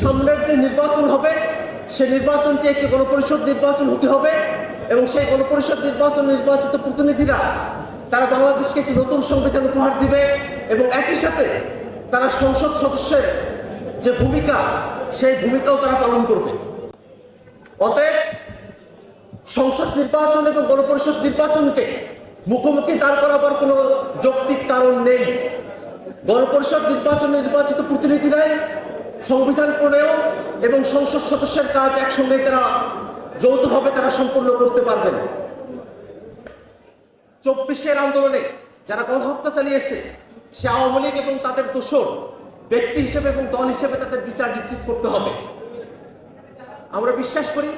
সামনের যে নির্বাচন হবে, সেই নির্বাচনটি একটি গণপরিষদ নির্বাচন হতে হবে এবং সেই গণপরিষদ নির্বাচন নির্বাচিত প্রতিনিধিরা তারা বাংলাদেশকে একটি নতুন সংবিধান উপহার দিবে এবং একই সাথে তারা সংসদ সদস্যের যে ভূমিকা, সেই ভূমিকাও তারা পালন করবে। অতএব সংসদ নির্বাচন এবং গণপরিষদ নির্বাচনকে মুখোমুখি দাঁড় করাবার কোনো যৌক্তিক কারণ নেই। গণপরিষদ নির্বাচনে নির্বাচিত প্রতিনিধিরাই সংবিধান প্রণয়ন এবং সংসদ সদস্যের কাজ একসঙ্গে তারা যৌথভাবে তারা সম্পূর্ণ করতে পারবেন। চব্বিশের আন্দোলনে যারা গণহত্যা চালিয়েছে, সে আওয়ামী লীগ এবং তাদের দোষর ব্যক্তি হিসেবে এবং দল হিসেবে তাদের বিচার নিশ্চিত করতে হবে। আমরা বিশ্বাস করি,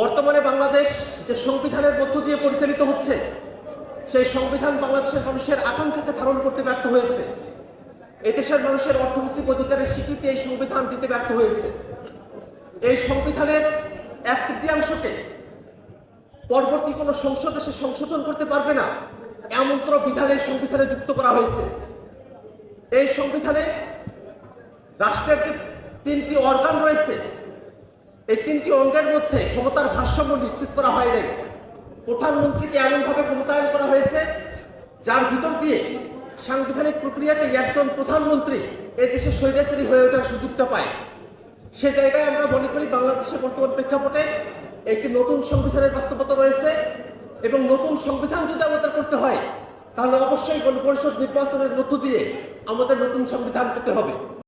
বর্তমানে বাংলাদেশ যে সংবিধানের মধ্য দিয়ে পরিচালিত হচ্ছে, সেই সংবিধান বাংলাদেশের মানুষের আকাঙ্ক্ষাকে ধারণ করতে ব্যর্থ হয়েছে। এদেশের মানুষের অর্থনৈতিক অধিকারের স্বীকৃতি এই সংবিধান দিতে ব্যর্থ হয়েছে। এই সংবিধানের এক তৃতীয়াংশকে পরবর্তী কোনো সংসদ এসে সংশোধন করতে পারবে না, এমন্ত্র বিধান এই সংবিধানে যুক্ত করা হয়েছে। এই সংবিধানে রাষ্ট্রের যে তিনটি অর্গান রয়েছে, এই তিনটি অঙ্গের মধ্যে ক্ষমতার ভারসাম্য নিশ্চিত করা হয়নি প্রধানমন্ত্রীকে এমনভাবে ক্ষমতায়ন করা হয়েছে, যার ভিতর দিয়ে সাংবিধানিক প্রক্রিয়াতে একজন প্রধানমন্ত্রী এই দেশের স্বৈরাচারী হয়ে ওঠার সুযোগটা পায়। সে জায়গায় আমরা মনে করি বাংলাদেশের বর্তমান প্রেক্ষাপটে একটি নতুন সংবিধানের বাস্তবতা রয়েছে এবং নতুন সংবিধান যদি আমাদের করতে হয়, তাহলে অবশ্যই গণপরিষদ নির্বাচনের মধ্য দিয়ে আমাদের নতুন সংবিধান পেতে হবে।